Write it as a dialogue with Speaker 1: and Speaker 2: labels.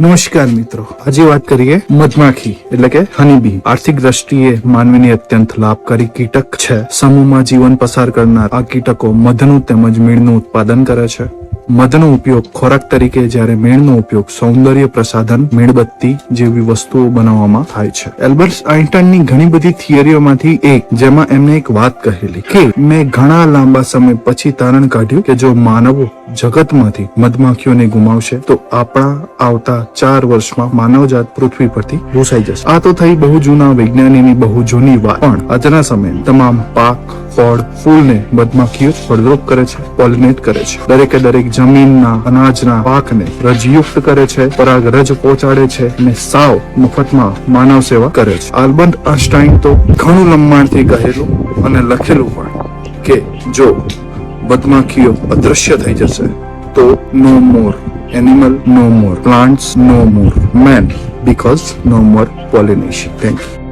Speaker 1: નમસ્કાર મિત્રો, આજે વાત કરીએ મધમાખી, એટલે કે હનીબી. આર્થિક દ્રષ્ટિએ માનવીની અત્યંત લાભકારી કીટક છે. સમૂહમાં જીવન પસાર કરનાર આ કીટકો મધનું તેમજ મીણનું ઉત્પાદન કરે છે. મધનો ઉપયોગ ખોરાક તરીકે જ્યારે મેણનો ઉપયોગ સૌંદર્ય પ્રસાધન, મીણબત્તી જેવી વસ્તુઓ બનાવવામાં થાય છે. એલ્બર્ટ આઇન્સ્ટાઈનની ઘણી બધી થિયરીઓમાંથી એક, જેમાં એમને એક વાત કહેલી કે મેં ઘણા લાંબા સમય પછી તારણ કાઢ્યું કે જો માનવો જગતમાંથી મધમાખીઓને ગુમાવશે, તો આપણા આવતા ચાર વર્ષમાં માનવજાત પૃથ્વી પરથી ભૂસાઈ જશે. આ તો થઈ બહુ જૂના વૈજ્ઞાનિકની બહુ જૂની વાત. પણ આજના સમયે તમામ પાક ફળ, ફૂલને મધમાખીઓ જ ફળદ્રુપ કરે છે, પોલિનેટ કરે છે. દરેકે દરેક જમીનના, અનાજના પાકને રજયુક્ત કરે છે પરાગ રજ પહોંચાડે છે અને સાવ મફતમાં માનવ સેવા કરે છે. આલ્બર્ટ આઇન્સ્ટાઈન તો ઘણું લંબાણથી કહેલું અને લખેલું પણ કે જો મધમાખીઓ અદૃશ્ય થઈ જશે, તો no more animal no more plants no more man because no more pollination thank you